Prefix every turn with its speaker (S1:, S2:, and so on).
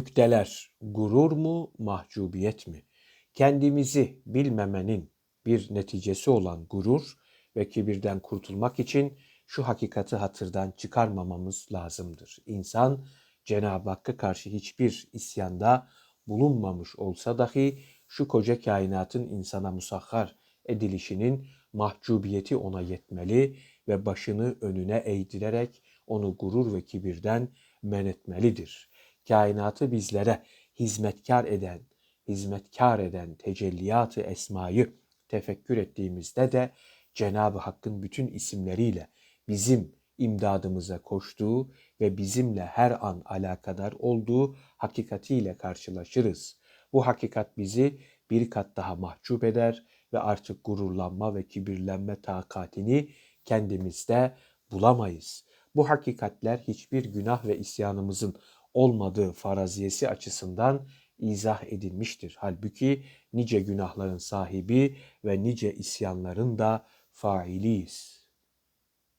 S1: Nükteler gurur mu, mahcubiyet mi? Kendimizi bilmemenin bir neticesi olan gurur ve kibirden kurtulmak için şu hakikati hatırdan çıkarmamamız lazımdır. İnsan Cenab-ı Hakk'a karşı hiçbir isyanda bulunmamış olsa dahi şu koca kainatın insana musahhar edilişinin mahcubiyeti ona yetmeli ve başını önüne eğdirerek onu gurur ve kibirden men etmelidir. Kainatı bizlere hizmetkar eden, hizmetkar eden tecelliyatı esmayı tefekkür ettiğimizde de Cenab-ı Hakk'ın bütün isimleriyle bizim imdadımıza koştuğu ve bizimle her an alakadar olduğu hakikatiyle karşılaşırız. Bu hakikat bizi bir kat daha mahcup eder ve artık gururlanma ve kibirlenme takatini kendimizde bulamayız. Bu hakikatler hiçbir günah ve isyanımızın olmadığı faraziyesi açısından izah edilmiştir. Halbuki nice günahların sahibi ve nice isyanların da failiyiz.